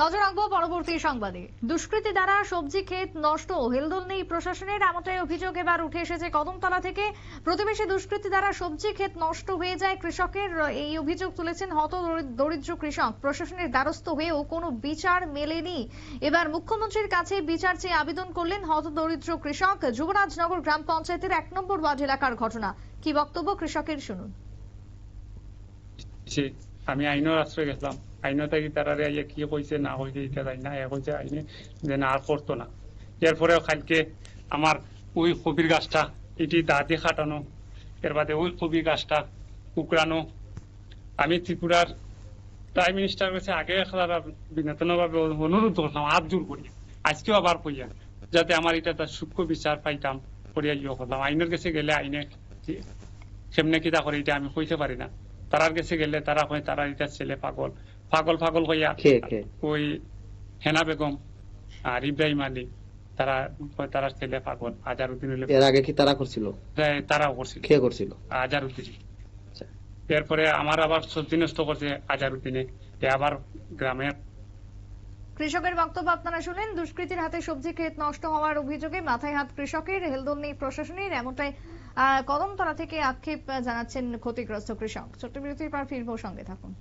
নজর রাখব পরবর্তী সংবাদে। দুষ্কৃতী দ্বারা সবজি, ক্ষেত নষ্ট, হেলদোল নেই প্রশাসনের, এমনটাই অভিযোগ এবার উঠে এসেছে কদমতলা থেকে। প্রতিবেশী দুষ্কৃতী দ্বারা সবজি, ক্ষেত নষ্ট হয়ে যায়। কৃষকের এই অভিযোগ তুলেছেন হত দরিদ্র কৃষক। প্রশাসনের দ্বারস্থ হয়েও কোনো বিচার মেলেনি। এবার মুখ্যমন্ত্রীর কাছে বিচার চেয়ে আবেদন করলেন হত দরিদ্র কৃষক। যুবরাজনগর গ্রাম পঞ্চায়েতের এক নম্বর ওয়ার্ড এলাকার ঘটনা। কি বক্তব্য কৃষকের শুনুন। আমি আইনের আশ্রয় গেছিলাম। আইন থাকি তারা ইয়ে কি কইছে না কইছে এটা জানি না এ কইছে আইনে যে না আর করতো না এরপরে কালকে আমার ওই কবির গাছটা এটি দাঁতে খাটানো এর বাদে ওই কবির গাছটা কুকড়ানো আমি ত্রিপুরার প্রাইম মিনিস্টার কাছে আগে বিনোদনভাবে অনুরোধ করলাম হাত জোর করি আজকেও আবার কইয়া যাতে আমার এটা তার সূক্ষ্ম বিচার পাইতাম করিয়া ইয়ে করলাম আইনের কাছে গেলে আইনে কেমনে কিতা করে এটা আমি কইতে পারি না তারার কাছে গেলে তারা কয় তারা এটা ছেলে পাগল। পাগল পাগল কে ওই হেনা বেগম আর ইব্রাহিম আলী তারা তারা ছেলে পাগল। আজারউদ্দিন এর আগে কি তারা করছিল? তারাও করছিল। কে করছিল? আজারউদ্দিন। আচ্ছা। এরপরে আমার আবার সবজি নষ্ট করছে আজারউদ্দিনে। আবার গ্রামের কৃষকের বক্তব্য আপনারা শুনলেন। দুষ্কৃতীর হাতে সবজি ক্ষেত নষ্ট হওয়ার অভিযোগে মাথায় হাত কৃষকের হেলদোল নেই প্রশাসনের এমনটাই কদমতলা থেকে আক্ষেপ জানাচ্ছেন ক্ষতিগ্রস্ত কৃষক। ছোট্ট বিরতির পর ফিরবো সঙ্গে থাকুন।